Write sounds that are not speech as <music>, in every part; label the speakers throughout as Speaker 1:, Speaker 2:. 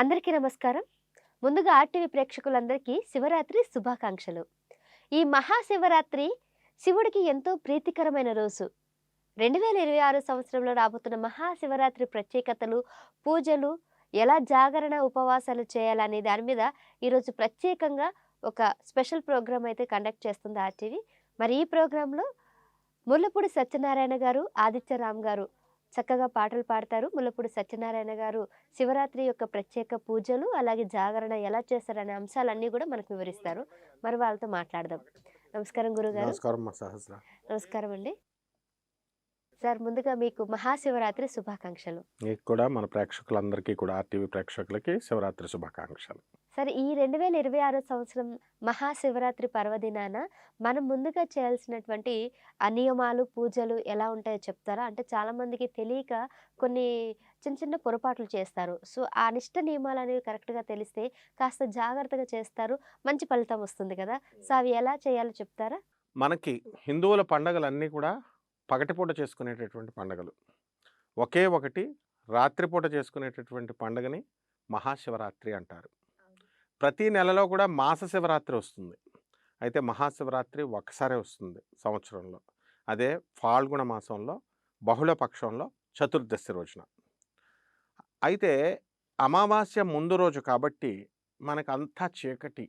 Speaker 1: అందరికీ నమస్కారం. ముందుగా ఆర్టీవీ ప్రేక్షకులందరికీ శివరాత్రి శుభాకాంక్షలు. ఈ మహాశివరాత్రి శివుడికి ఎంతో ప్రీతికరమైన రోజు. రెండు వేల ఇరవై ఆరు సంవత్సరంలో రాబోతున్న మహాశివరాత్రి ప్రత్యేకతలు పూజలు ఎలా జాగరణ ఉపవాసాలు చేయాలనే దాని మీద ఈరోజు ప్రత్యేకంగా ఒక స్పెషల్ ప్రోగ్రామ్ అయితే కండక్ట్ చేస్తుంది ఆర్టీవీ. మరి ఈ ప్రోగ్రాంలో ముల్లపూడి సత్యనారాయణ గారు ఆదిత్యరామ్ గారు చక్కగా పాటలు పాడతారు. ముల్లపూడి సత్యనారాయణ గారు శివరాత్రి యొక్క ప్రత్యేక పూజలు అలాగే జాగరణ ఎలా చేస్తారనే అంశాలన్నీ కూడా మనకు వివరిస్తారు. మరి వాళ్ళతో మాట్లాడదాం. నమస్కారం గురుగారు.
Speaker 2: నమస్కారం
Speaker 1: అండి. సార్ ముందుగా మీకు మహాశివరాత్రి శుభాకాంక్షలు.
Speaker 2: మీకు కూడా మన ప్రేక్షకులందరికీ కూడా ఆర్టీవీ ప్రేక్షకులకి శివరాత్రి శుభాకాంక్షలు.
Speaker 1: సరే ఈ రెండు వేల ఇరవై ఆరో సంవత్సరం మహాశివరాత్రి పర్వదినాన మనం ముందుగా చేయాల్సినటువంటి అనియమాలు నియమాలు పూజలు ఎలా ఉంటాయో చెప్తారా? అంటే చాలామందికి తెలియక కొన్ని చిన్న చిన్న పొరపాట్లు చేస్తారు. సో ఆ నిష్ట నియమాలు అనేవి కరెక్ట్గా తెలిస్తే కాస్త జాగ్రత్తగా చేస్తారు మంచి ఫలితం వస్తుంది కదా. సో అవి ఎలా చేయాలో చెప్తారా?
Speaker 2: మనకి హిందువుల పండగలన్నీ కూడా పగటిపూట చేసుకునేటటువంటి పండగలు. ఒకే ఒకటి రాత్రిపూట చేసుకునేటటువంటి పండగని మహాశివరాత్రి అంటారు. ప్రతి నెలలో కూడా మాస శివరాత్రి వస్తుంది. అయితే మహాశివరాత్రి ఒకసారే వస్తుంది సంవత్సరంలో. అదే ఫాల్గుణ మాసంలో బహుళ పక్షంలో చతుర్దశి రోజున. అయితే అమావాస్య ముందు రోజు కాబట్టి మనకు అంతా చీకటి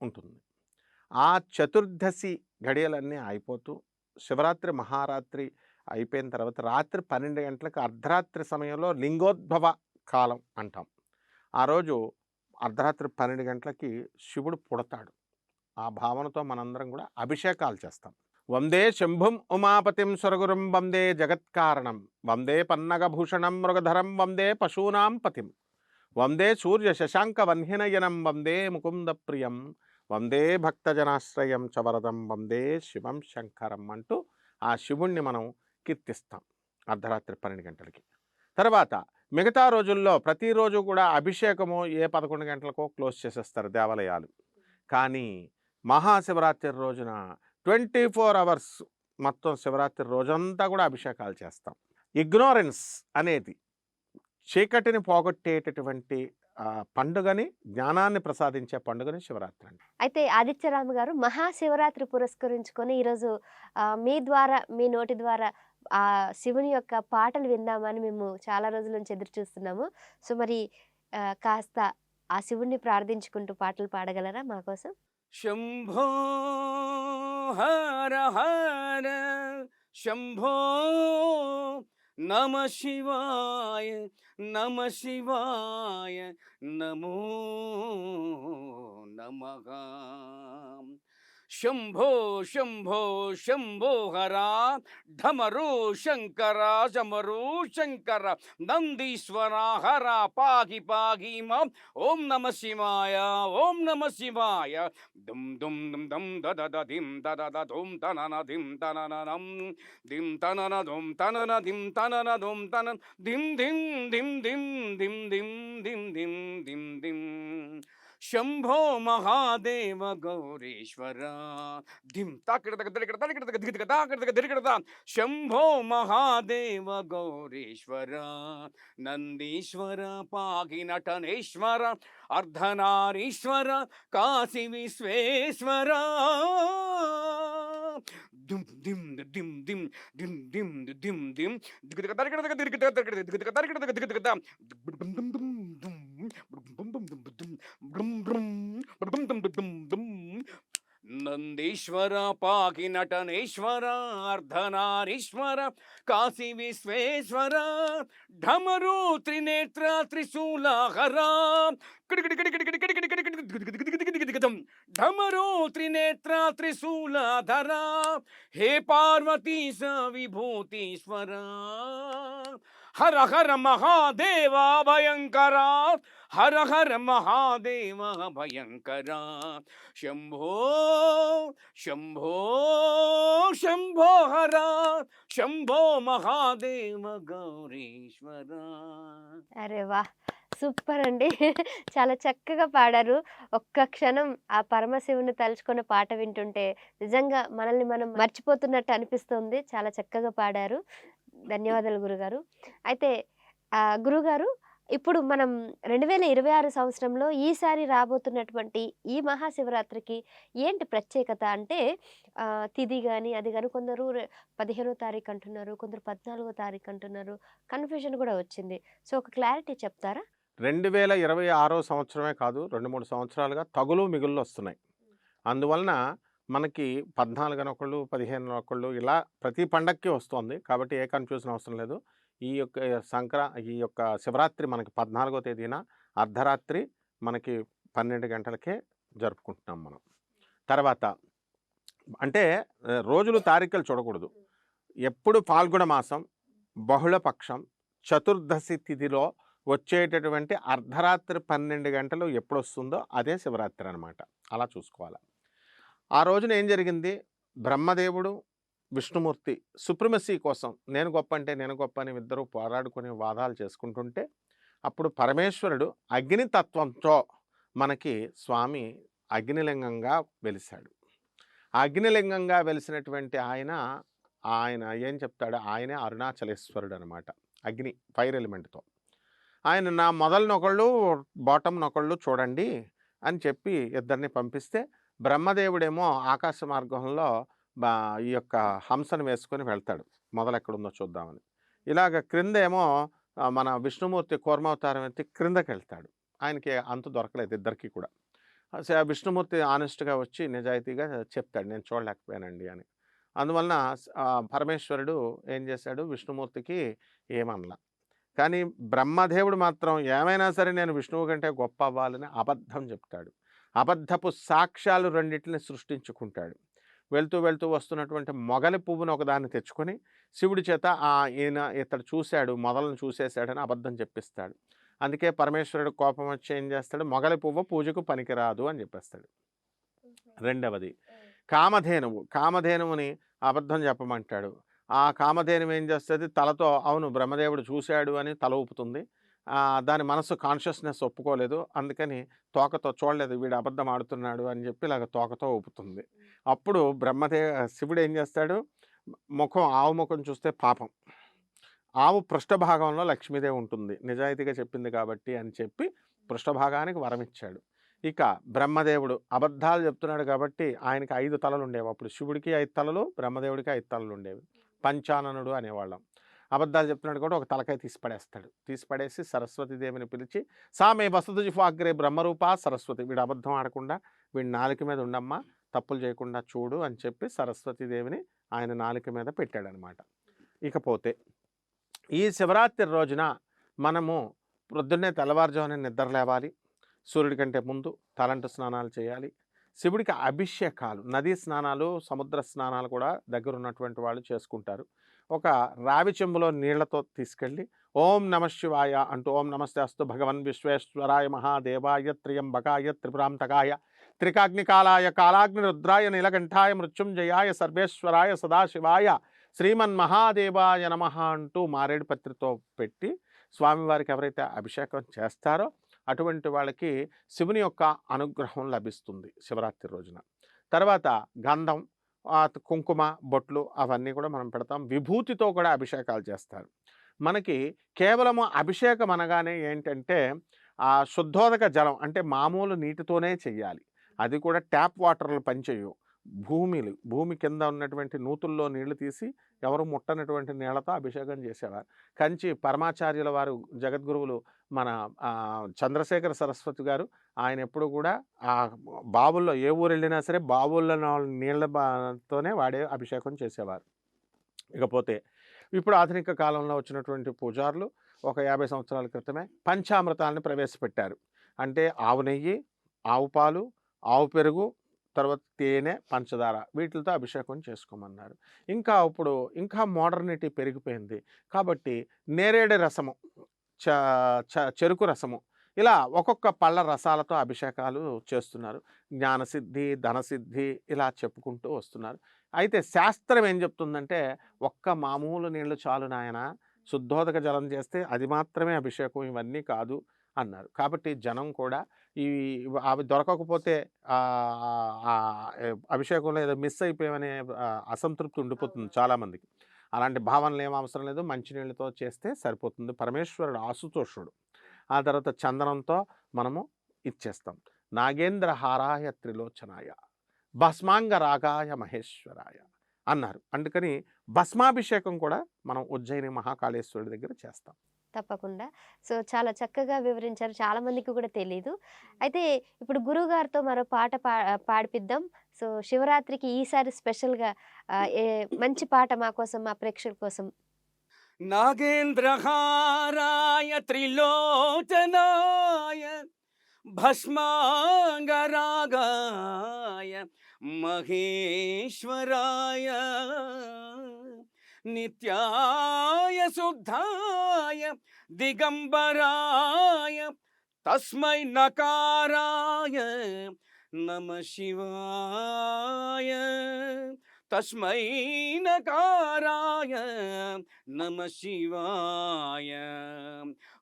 Speaker 2: ఉంటుంది. ఆ చతుర్దశి గడియలన్నీ అయిపోతూ శివరాత్రి మహారాత్రి అయిపోయిన తర్వాత రాత్రి పన్నెండు గంటలకు అర్ధరాత్రి సమయంలో లింగోద్భవ కాలం అంటాం. ఆ రోజు అర్ధరాత్రి పన్నెండు గంటలకి శివుడు పుడతాడు. ఆ భావనతో మనందరం కూడా అభిషేకాలు చేస్తాం. వందే శంభుం ఉమాపతిం స్వరగురుం వందే జగత్కారణం. వందే పన్నగభూషణం మృగధరం వందే పశూనాం పతిం. వందే సూర్య శశాంక వన్హినయనం వందే ముకుంద ప్రియం. వందే భక్తజనాశ్రయం చవరదం వందే శివం శంకరం అంటూ ఆ శివుణ్ణి మనం కీర్తిస్తాం అర్ధరాత్రి పన్నెండు గంటలకి. తర్వాత మిగతా రోజుల్లో ప్రతిరోజు కూడా అభిషేకము ఏ పదకొండు గంటలకో క్లోజ్ చేసేస్తారు దేవాలయాలు. కానీ మహాశివరాత్రి రోజున ట్వంటీ ఫోర్ అవర్స్ మొత్తం శివరాత్రి రోజంతా కూడా అభిషేకాలు చేస్తాం. ఇగ్నోరెన్స్ అనేది చీకటిని పోగొట్టేటటువంటి పండుగని జ్ఞానాన్ని ప్రసాదించే పండుగని శివరాత్రి అండి
Speaker 1: అయితే ఆదిత్యరామ్ గారు మహాశివరాత్రి పురస్కరించుకొని ఈరోజు మీ ద్వారా మీ నోటి ద్వారా ఆ శివుని యొక్క పాటలు విందామని మేము చాలా రోజుల నుంచి ఎదురు చూస్తున్నాము. సో మరి కాస్త ఆ శివుణ్ణి ప్రార్థించుకుంటూ పాటలు పాడగలరా మా కోసం?
Speaker 3: శంభో హర హర శంభో నమ శివాయ నమ శివాయ నమో నమః. శంభో శంభో శంభో హర ఢమరు శంకర శమరు శంకర నందీశ్వర హర పాగి పాగి మాం ఓం నమ శివాయ ఓం నమ శివాయ దుం దుం దుం దం దద ద దిం దద ద దుం తనన దిం తనన నం దిం తనన దుం తనన దిం తనన దుం తన దిం దిం దిం దిం దిం దిం దిం దిం దిం దిం శంభో మహాదేవ గౌరీశ్వర దిం తాకిడ తగ దరికిడ తరికిడ తగ దిగిడ తాకిడ తగ దరికిడ తా శంభో మహాదేవ గౌరీశ్వర నందీశ్వర పాగి నటనేశ్వర అర్ధనారీశ్వర కాశీ విశ్వేశ్వర దిం దిం దిం దిం దిం దిం దిం దిం దిగ తరికిడ నందీశ్వర పాకి నటనేశ్వర అర్ధనారీశ్వర కాశీ విశ్వేశ్వర ఢమరు త్రినేత్ర త్రిశూలహర. ఢమరు త్రినేత్ర త్రిశూలధర. హే పార్వతీశ విభూతీశ్వర. హర హర మహాదేవ భయంకర హర హర మహాదేవ భయంకర శంభో శంభో శంభో హర శంభో మహాదేవ గౌరీశ్వర
Speaker 1: అరే వా సూపర్ అండి. చాలా చక్కగా పాడారు. ఒక్క క్షణం ఆ పరమశివుని తలుచుకున్న పాట వింటుంటే నిజంగా మనల్ని మనం మర్చిపోతున్నట్టు అనిపిస్తుంది. చాలా చక్కగా పాడారు. ధన్యవాదాలు గురుగారు. అయితే గురుగారు ఇప్పుడు మనం రెండు వేల ఇరవై ఆరు సంవత్సరంలో ఈసారి రాబోతున్నటువంటి ఈ మహాశివరాత్రికి ఏంటి ప్రత్యేకత అంటే తిథి కానీ అది కానీ కొందరు పదిహేనో తారీఖు అంటున్నారు కొందరు పద్నాలుగో తారీఖు అంటున్నారు కన్ఫ్యూజన్ కూడా వచ్చింది. సో ఒక క్లారిటీ చెప్తారా?
Speaker 2: రెండు వేల ఇరవై ఆరో సంవత్సరమే కాదు రెండు మూడు సంవత్సరాలుగా తగులు మిగుళ్ళు వస్తున్నాయి. అందువలన మనకి పద్నాలుగు ఒకళ్ళు పదిహేను ఒకళ్ళు ఇలా ప్రతి పండక్కి వస్తుంది. కాబట్టి ఏ కన్ఫ్యూజన్ అవసరం లేదు. ఈ యొక్క సంక్రా ఈ యొక్క శివరాత్రి మనకి పద్నాలుగో తేదీన అర్ధరాత్రి మనకి పన్నెండు గంటలకే జరుపుకుంటున్నాం మనం. తర్వాత అంటే రోజులు తారీఖులు చూడకూడదు. ఎప్పుడు పాల్గొన మాసం బహుళపక్షం చతుర్దశి తిథిలో వచ్చేటటువంటి అర్ధరాత్రి పన్నెండు గంటలు ఎప్పుడు వస్తుందో అదే శివరాత్రి అనమాట అలా చూసుకోవాలి. ఆ రోజున ఏం జరిగింది? బ్రహ్మదేవుడు విష్ణుమూర్తి సుప్రమసీ కోసం నేను గొప్ప అంటే నేను గొప్ప అని ఇద్దరు పోరాడుకుని వాదాలు చేసుకుంటుంటే అప్పుడు పరమేశ్వరుడు అగ్నితత్వంతో మనకి స్వామి అగ్నిలింగంగా వెలిశాడు. అగ్నిలింగంగా వెలిసినటువంటి ఆయన ఆయన ఏం చెప్తాడు? ఆయనే అరుణాచలేశ్వరుడు అనమాట అగ్ని ఫైర్ ఎలిమెంట్తో. ఆయన నా మొదలనొకళ్ళు బాటంనొకళ్ళు చూడండి అని చెప్పి ఇద్దరిని పంపిస్తే బ్రహ్మదేవుడేమో ఆకాశ మార్గంలో బా ఈ యొక్క హంసను వేసుకొని వెళ్తాడు. మొదలు ఎక్కడుందో చూద్దామని. ఇలాగ క్రిందేమో మన విష్ణుమూర్తి కూర్మావతారం ఎత్తి క్రిందకి వెళ్తాడు. ఆయనకి అంత దొరకలేదు ఇద్దరికి కూడా. విష్ణుమూర్తి ఆనెస్ట్గా వచ్చి నిజాయితీగా చెప్తాడు నేను చూడలేకపోయానండి అని. అందువలన పరమేశ్వరుడు ఏం చేశాడు? విష్ణుమూర్తికి ఏమనలా. కానీ బ్రహ్మదేవుడు మాత్రం ఏమైనా సరే నేను విష్ణువు కంటే గొప్ప అవ్వాలని అబద్ధం చెప్తాడు. అబద్ధపు సాక్ష్యాలు రెండింటిని సృష్టించుకుంటాడు. వెళ్తూ వెళ్తూ వస్తున్నటువంటి మొగలి పువ్వును ఒకదాన్ని తెచ్చుకొని శివుడి చేత ఆ ఈయన ఇతడు చూశాడు మొదలను చూసేశాడని అబద్ధం చెప్పిస్తాడు. అందుకే పరమేశ్వరుడు కోపం వచ్చి ఏం చేస్తాడు? మొగలి పువ్వు పూజకు పనికిరాదు అని చెప్పేస్తాడు. రెండవది కామధేనువు. కామధేనువుని అబద్ధం చెప్పమంటాడు. ఆ కామధేనువు ఏం చేస్తుంది? తలతో అవును బ్రహ్మదేవుడు చూశాడు అని తల ఊపుతుంది. దాని మనసు కాన్షియస్నెస్ ఒప్పుకోలేదు. అందుకని తోకతో చూడలేదు వీడు అబద్ధం ఆడుతున్నాడు అని చెప్పి ఇలాగ తోకతో ఊపుతుంది. అప్పుడు బ్రహ్మదే శివుడు ఏం చేస్తాడు? ముఖం ఆవు ముఖం చూస్తే పాపం. ఆవు పృష్ఠభాగంలో లక్ష్మీదేవి ఉంటుంది. నిజాయితీగా చెప్పింది కాబట్టి అని చెప్పి పృష్ఠభాగానికి వరం ఇచ్చాడు ఇక బ్రహ్మదేవుడు అబద్ధాలు చెప్తున్నాడు కాబట్టి ఆయనకి ఐదు తలలు ఉండేవి అప్పుడు శివుడికి ఐదు తలలు బ్రహ్మదేవుడికి ఐదు తలలు ఉండేవి పంచాననుడు అనేవాళ్ళం. అబద్ధాలు చెప్తున్నాడు కూడా ఒక తలకాయ తీసి పడేస్తాడు. తీసి పడేసి సరస్వతీదేవిని పిలిచి సామే వసతు జిఫాగ్రే బ్రహ్మరూప సరస్వతి వీడు అబద్ధం ఆడకుండా వీడి నాలుక మీద ఉండమ్మా తప్పులు చేయకుండా చూడు అని చెప్పి సరస్వతీదేవిని ఆయన నాలుక మీద పెట్టాడనమాట. ఇకపోతే ఈ శివరాత్రి రోజున మనము ప్రొద్దున్నే తెల్లవారుజామున నిద్ర లేవాలి సూర్యుడి కంటే ముందు తలంటు స్నానాలు చేయాలి శివుడికి అభిషేకాలు నదీ స్నానాలు సముద్ర స్నానాలు కూడా దగ్గర ఉన్నటువంటి వాళ్ళు చేసుకుంటారు. ఒక రావి చెంబులో నీళ్ళతో తీసుకెళ్ళి ఓం నమ శివాయ అంటూ ఓం నమస్తే అస్తు భగవన్ విశ్వేశ్వరాయ మహాదేవాయ త్రియంబకాయ త్రిపురాంతకాయ త్రికాగ్నికాలాయ కాలాగ్ని రుద్రాయ నీలకంఠాయ మృత్యుంజయాయ సర్వేశ్వరాయ సదాశివాయ శ్రీమన్ మహాదేవాయ నమ అంటూ మారేడు పత్రితో పెట్టి స్వామివారికి ఎవరైతే అభిషేకం చేస్తారో అటువంటి వాళ్ళకి శివుని యొక్క అనుగ్రహం లభిస్తుంది శివరాత్రి రోజున. తర్వాత గంధం కుంకుమ బొట్లు అవన్నీ కూడా మనం పెడతాం. విభూతితో కూడా అభిషేకాలు చేస్తారు. మనకి కేవలము అభిషేకం అనగానే ఏంటంటే ఆ శుద్ధోదక జలం అంటే మామూలు నీటితోనే చెయ్యాలి. అది కూడా ట్యాప్ వాటర్లు పనిచేయవు. భూమిలు భూమి కింద ఉన్నటువంటి నూతుల్లో నీళ్ళు తీసి ఎవరు ముట్టనటువంటి నీళ్ళతో అభిషేకం చేసేవారు. కంచి పరమాచార్యుల వారు జగద్గురువులు మన చంద్రశేఖర సరస్వతి గారు ఆయన ఎప్పుడు కూడా ఆ బావుల్లో ఏ ఊరు వెళ్ళినా సరే బావుల్లో నీళ్ళతోనే వాడే అభిషేకం చేసేవారు. ఇకపోతే ఇప్పుడు ఆధునిక కాలంలో వచ్చినటువంటి పూజారులు ఒక యాభై సంవత్సరాల క్రితమే పంచామృతాలను ప్రవేశపెట్టారు. అంటే ఆవు నెయ్యి ఆవు పాలు ఆవు పెరుగు తర్వాత తేనె పంచదార వీటితో అభిషేకం చేసుకోమన్నారు. ఇంకా ఇప్పుడు ఇంకా మోడర్నిటీ పెరిగిపోయింది. కాబట్టి నేరేడు రసము చ చ చెరుకు రసము ఇలా ఒక్కొక్క పళ్ళ రసాలతో అభిషేకాలు చేస్తున్నారు. జ్ఞానసిద్ధి ధనసిద్ధి ఇలా చెప్పుకుంటూ వస్తున్నారు. అయితే శాస్త్రం ఏం చెప్తుందంటే ఒక్క మామూలు నీళ్ళు చాలు నాయన శుద్ధోదక జలం చేస్తే అది మాత్రమే అభిషేకం ఇవన్నీ కాదు. అన్నారు. కాబట్టి జనం కూడా ఈ అవి దొరకకపోతే అభిషేకంలో ఏదో మిస్ అయిపోయామనే అసంతృప్తి ఉండిపోతుంది చాలామందికి అలాంటి భావనలు ఏం అవసరం లేదు. మంచినీళ్ళతో చేస్తే సరిపోతుంది. పరమేశ్వరుడు ఆశుతోషుడు. ఆ తర్వాత చందనంతో మనము ఇచ్చేస్తాం. నాగేంద్ర హారాయ త్రిలోచనాయ. భస్మాంగ రాగాయ మహేశ్వరాయ అన్నారు. అందుకని భస్మాభిషేకం కూడా మనం ఉజ్జయిని మహాకాళేశ్వరుడి దగ్గర చేస్తాం.
Speaker 1: తప్పకుండా. సో చాలా చక్కగా వివరించారు. చాలా మందికి కూడా తెలియదు అయితే ఇప్పుడు గురువు గారితో మరో పాట పా పాడిపిద్దాం. సో శివరాత్రికి ఈసారి స్పెషల్గా మంచి పాట మా కోసం మా ప్రేక్షకుల కోసం.
Speaker 3: నాగేంద్రహారాయ త్రిలోచనాయ భస్మాంగరాగాయ మహేశ్వరాయ నిత్యాయ శుద్ధాయ దిగంబరాయ తస్మై నకారాయ నమ శివాయ తస్మై నకారాయ నమ శివాయ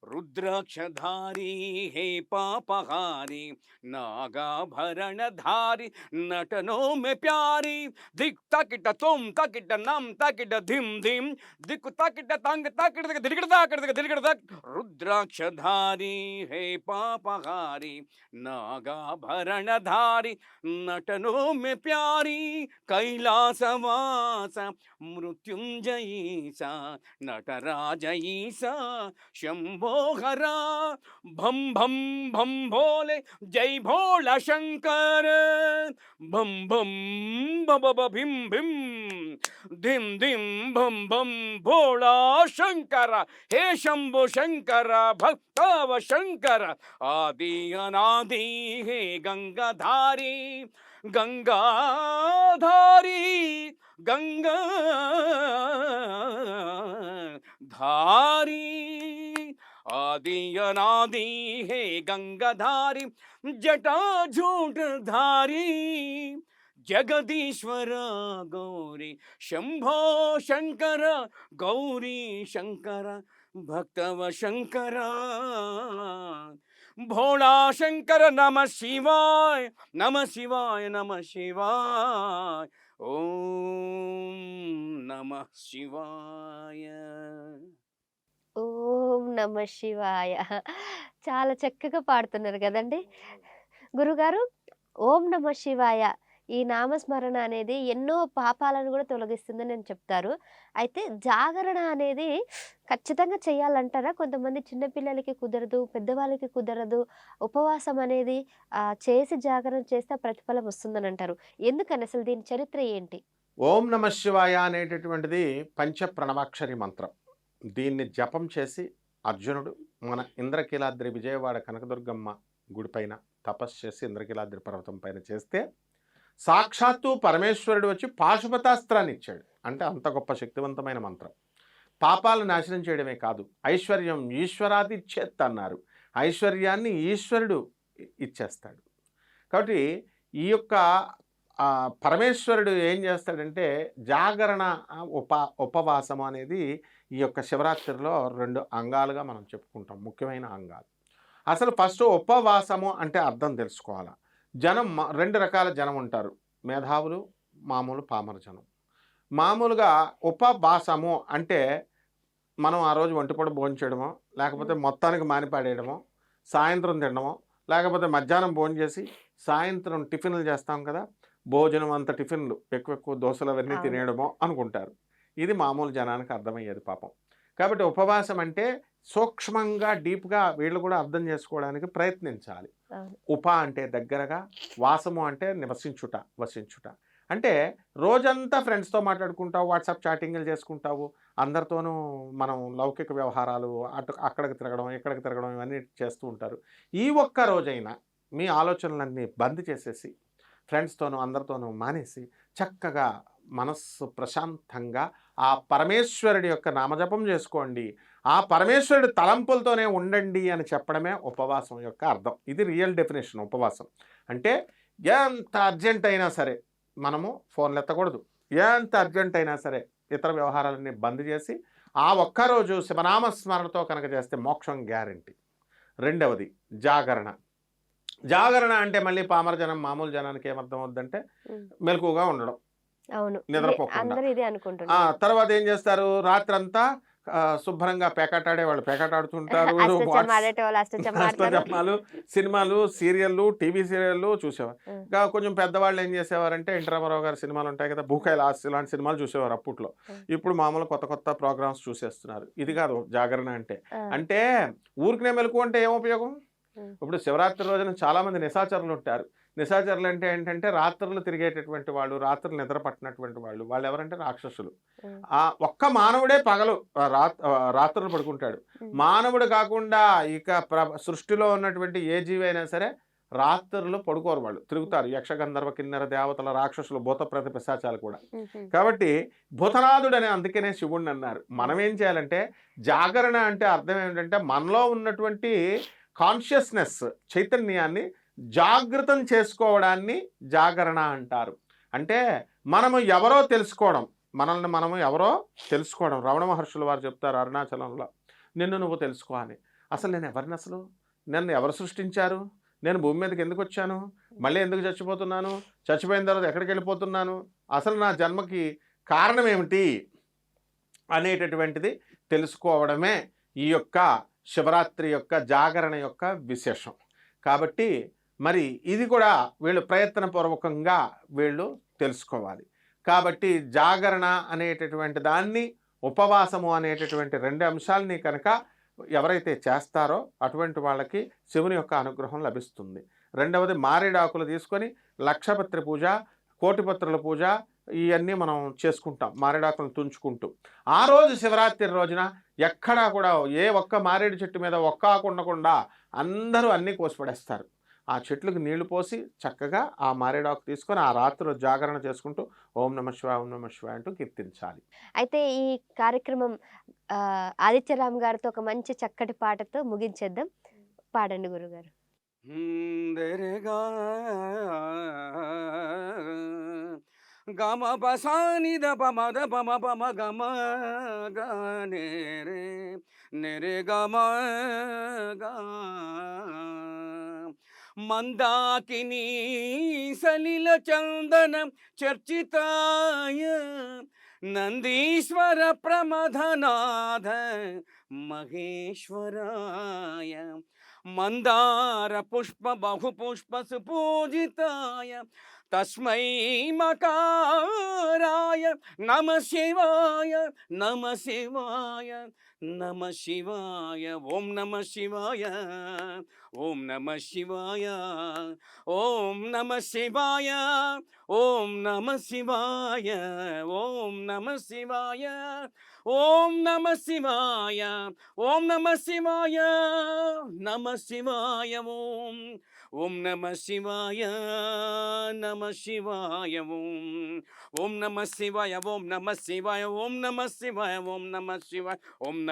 Speaker 3: रुद्राक्षधारी, हे पापहारी, नागाभरणधारी, नटनों में प्यारी दिक तकिट तुम तकिट नम तकिट धिम धिम दिक तकिट तंग तकिट तक दिलगड़ तक दिक दिलगड़ तक रुद्राक्षधारी, हे पापहारी, नागाभरणधारी, नटनों में प्यारी कैलासवास मृत्युंजयी सा, नटराजयी सा, शंभो मनोहरा भम भम भम भोले, जय भोला शंकर। भम भम बब भिम भिम धिम धिम भम भम भोला शंकर। हे शंभु शंकर, भक्तव शंकर। आदि अनादि, हे गंगाधारी गंगाधारी, गंगा धारी। ధారి ఆది అనాది హే గంగాధారి జటాజూట ధారి జగదీశ్వర గౌరీ శంభో శంకర గౌరీ శంకర భక్తవ శంకర భోళా శంకర నమ శివాయ నమ శివాయ నమ శివాయ ఓం నమ శివాయ
Speaker 1: ఓం నమ శివాయ. చాలా చక్కగా పాడుతున్నారు కదండి. గురుగారు ఓం నమ శివాయ. ఈ నామస్మరణ అనేది ఎన్నో పాపాలను కూడా తొలగిస్తుందని నేను చెప్తారు. అయితే జాగరణ అనేది ఖచ్చితంగా చేయాలంటారా? కొంతమంది చిన్నపిల్లలకి కుదరదు పెద్దవాళ్ళకి కుదరదు. ఉపవాసం అనేది చేసి జాగరణ చేస్తే ప్రతిఫలం వస్తుందని అంటారు. ఎందుకని అసలు దీని చరిత్ర ఏంటి?
Speaker 2: ఓం నమ శివాయ అనేటటువంటిది పంచ ప్రణవాక్షరి మంత్రం. దీన్ని జపం చేసి అర్జునుడు మన ఇంద్రకీలాద్రి విజయవాడ కనకదుర్గమ్మ గుడిపైన తపస్సు చేసి ఇంద్రకీలాద్రి పర్వతం పైన చేస్తే సాక్షాత్తు పరమేశ్వరుడు వచ్చి పాశుపతాస్త్రాన్ని ఇచ్చాడు. అంటే అంత గొప్ప శక్తివంతమైన మంత్రం. పాపాలు నాశనం చేయడమే కాదు ఐశ్వర్యం ఈశ్వరాది చేత్ అన్నారు ఐశ్వర్యాన్ని ఈశ్వరుడు ఇచ్చేస్తాడు. కాబట్టి ఈ యొక్క పరమేశ్వరుడు ఏం చేస్తాడంటే జాగరణ ఉప ఉపవాసం అనేది ఈ యొక్క శివరాత్రిలో రెండు అంగాలుగా మనం చెప్పుకుంటాం. ముఖ్యమైన అంగాలు. అసలు ఫస్ట్ ఉపవాసము అంటే అర్థం తెలుసుకోవాలి? జనం రెండు రకాల జనం ఉంటారు. మేధావులు మామూలు పామర జనం. మామూలుగా ఉపవాసము అంటే మనం ఆ రోజు ఒంటిపూట భోజనం చేయడమో లేకపోతే మొత్తానికి మానిపాడేయడమో సాయంత్రం తినడమో లేకపోతే మధ్యాహ్నం భోజనం చేసి సాయంత్రం టిఫిన్లు చేస్తాం కదా? భోజనం అంత టిఫిన్లు ఎక్కువ ఎక్కువ దోశలు అవన్నీ
Speaker 1: అవును.
Speaker 2: తినేయడమో అనుకుంటారు. ఇది మామూలు జనానికి అర్థమయ్యేది పాపం. కాబట్టి ఉపవాసం అంటే సూక్ష్మంగా డీప్గా వీళ్ళు కూడా అర్థం చేసుకోవడానికి ప్రయత్నించాలి. ఉప అంటే దగ్గరగా వాసము అంటే నివసించుట వసించుట. అంటే రోజంతా ఫ్రెండ్స్తో మాట్లాడుకుంటావు వాట్సాప్ చాటింగ్లు చేసుకుంటావు అందరితోనూ మనం లౌకిక వ్యవహారాలు అటు అక్కడికి తిరగడం ఇక్కడికి తిరగడం ఇవన్నీ చేస్తూ ఉంటారు. ఈ ఒక్క రోజైనా మీ ఆలోచనలన్నీ బంద్ చేసేసి ఫ్రెండ్స్తోనూ అందరితోనూ మానేసి చక్కగా మనస్సు ప్రశాంతంగా ఆ పరమేశ్వరుడి యొక్క నామజపం చేసుకోండి. ఆ పరమేశ్వరుడి తలంపులతోనే ఉండండి అని చెప్పడమే ఉపవాసం యొక్క అర్థం. ఇది రియల్ డెఫినేషన్ ఉపవాసం. అంటే ఎంత అర్జెంట్ అయినా సరే మనము ఫోన్లు ఎత్తకూడదు. ఎంత అర్జెంట్ అయినా సరే ఇతర వ్యవహారాలన్నీ బంద్ చేసి ఆ ఒక్కరోజు శివనామ స్మరణతో కనుక చేస్తే మోక్షం గ్యారంటీ. రెండవది జాగరణ. జాగరణ అంటే మళ్ళీ పామర జనం మామూలు జనానికి ఏమర్థం అవుద్దంటే. మెలకుగా ఉండడం.
Speaker 1: అవును.
Speaker 2: నిద్రపోకుండా.
Speaker 1: అందరూ ఇదే
Speaker 2: ఆ
Speaker 1: అనుకుంటున్నారు
Speaker 2: తర్వాత ఏం చేస్తారు? రాత్రంతా ఆ, శుభ్రంగా పేకాటాడే వాళ్ళు. పేకాట ఆడుతుంటారు <laughs>
Speaker 1: అష్టచమ్మ
Speaker 2: వాట్స్-
Speaker 1: ఆడేట వాళ్ళు అష్టచమ్మ ఆడతారు
Speaker 2: అష్టచమ్మాలు సినిమాలు సీరియళ్ళు టీవీ సీరియళ్ళు చూసేవారు.
Speaker 1: ఉం.
Speaker 2: ఇంకా కొంచెం పెద్దవాళ్ళు ఏం చేసేవారంటే ఎన్ రామారావు గారి సినిమాలు ఉంటాయి కదా భూకాయ లాస్ ఇలాంటి సినిమాలు చూసేవారు అప్పట్లో.
Speaker 1: ఉం.
Speaker 2: ఇప్పుడు మామూలు కొత్త కొత్త ప్రోగ్రామ్స్ చూసేస్తున్నారు. ఇది కాదు జాగరణ అంటే.
Speaker 1: ఆ,
Speaker 2: అంటే ఊరికనే మెలకు అంటే ఏం ఉపయోగం?
Speaker 1: ఉం.
Speaker 2: ఇప్పుడు శివరాత్రి రోజున చాలా మంది నిశాచరులు ఉంటారు. నిశాచరులు అంటే ఏంటంటే రాత్రులు తిరిగేటటువంటి వాళ్ళు రాత్రులు నిద్ర పట్టినటువంటి వాళ్ళు వాళ్ళు ఎవరంటే రాక్షసులు. ఆ ఒక్క మానవుడే పగలు రాత్రులు పడుకుంటాడు. మానవుడు కాకుండా ఇక ప్ర సృష్టిలో ఉన్నటువంటి ఏ జీవి అయినా సరే రాత్రులు పడుకోరు వాళ్ళు తిరుగుతారు యక్షగంధర్వ కిన్నెర దేవతల రాక్షసులు భూత ప్రతి పిశాచాలు కూడా. కాబట్టి భూతనాథుడు అని అందుకనే శివుణ్ణి అన్నారు మనం ఏం చేయాలంటే జాగరణ అంటే అర్థం ఏమిటంటే మనలో ఉన్నటువంటి కాన్షియస్నెస్ చైతన్యాన్ని జాగృతం చేసుకోవడాన్ని జాగరణ అంటారు. అంటే మనము ఎవరో తెలుసుకోవడం మనల్ని మనము ఎవరో తెలుసుకోవడం. రమణ మహర్షులు వారు చెప్తారు అరుణాచలంలో నిన్ను నువ్వు తెలుసుకో అని. అసలు నేను ఎవరిని అసలు? నన్ను ఎవరు సృష్టించారు? నేను భూమి మీదకి ఎందుకు వచ్చాను? మళ్ళీ ఎందుకు చచ్చిపోతున్నాను? చచ్చిపోయిన తర్వాత ఎక్కడికి వెళ్ళిపోతున్నాను? అసలు నా జన్మకి కారణం ఏమిటి? అనేటటువంటిది తెలుసుకోవడమే ఈ యొక్క శివరాత్రి యొక్క జాగరణ యొక్క విశేషం. కాబట్టి మరి ఇది కూడా వీళ్ళు ప్రయత్నపూర్వకంగా వీళ్ళు తెలుసుకోవాలి. కాబట్టి జాగరణ అనేటటువంటి దాన్ని ఉపవాసము అనేటటువంటి రెండు అంశాలని కనుక ఎవరైతే చేస్తారో అటువంటి వాళ్ళకి శివుని యొక్క అనుగ్రహం లభిస్తుంది. రెండవది మారేడాకులు తీసుకొని లక్షపత్రి పూజ కోటిపత్రుల పూజ ఇవన్నీ మనం చేసుకుంటాం మారేడాకులను తుంచుకుంటూ. ఆ రోజు శివరాత్రి రోజున ఎక్కడా కూడా ఏ ఒక్క మారేడు చెట్టు మీద ఒక్క ఆకుండకుండా అందరూ అన్నీ కోసిపడేస్తారు ఆ చెట్లకు నీళ్ళు పోసి చక్కగా ఆ మారేడాకు తీసుకొని ఆ రాత్రి జాగరణ చేసుకుంటూ ఓం నమ శివాయ ఓం నమ శివాయ అంటూ కీర్తించాలి.
Speaker 1: అయితే ఈ కార్యక్రమం ఆదిత్యరామ్ గారితో ఒక మంచి చక్కటి పాటతో ముగించేద్దాం. పాడండి గురుగారు.
Speaker 3: దెరగా గమ పసాని ద పమ ద పమ పమ గమ గ నెరే నెరే గమ గా മന്ദാകിനി സലില ചന്ദനം ചർച്ചിതായ നന്ദീശ്വര പ്രമഥനാഥ മഹേശ്വരായ മന്ദാര പുഷ്പ ബഹുപുഷ്പ സുപൂജിതായ തസ്മൈ മകാരായ നമ ശിവായ നമ ശിവായ నమ శివాయ ఓం నమ శివాయ ఓం నమ శివాయ ఓం నమ శివాయ ఓం నమ శివాయ ఓం నమ శివాయ ఓం నమ శివాయ ఓం నమ శివాయ నమ శివాయ ఓం ఓం నమ శివాయ నమ శివాయ ఓం ఓం నమ శివాయ ఓం నమ శివాయ ఓం నమ శివాయ ఓం నమ శివాయ ఓం నమ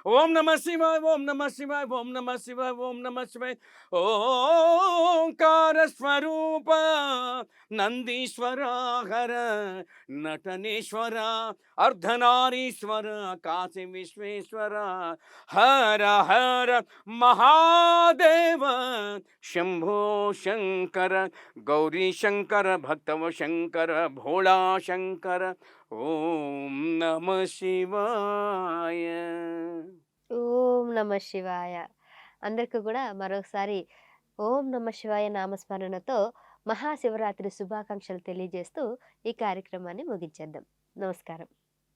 Speaker 3: ओम नमः शिवाय, ओम नमः शिवाय, ओम नमः शिवाय, ओम नमः शिवाय। ओंकार स्वरूप नंदीश्वर हर नटनेश्वर, अर्धनारीश्वर, काशी विश्वेश्वर, हर हर महादेव, शंभो शंकर, गौरी शंकर, भक्तव शंकर, भोला शंकर। ఓం నమ శివాయ.
Speaker 1: ఓం నమ శివాయ. అందరికీ కూడా మరొకసారి ఓం నమ శివాయ నామస్మరణతో మహాశివరాత్రి శుభాకాంక్షలు తెలియజేస్తూ ఈ కార్యక్రమాన్ని ముగించేద్దాం. నమస్కారం.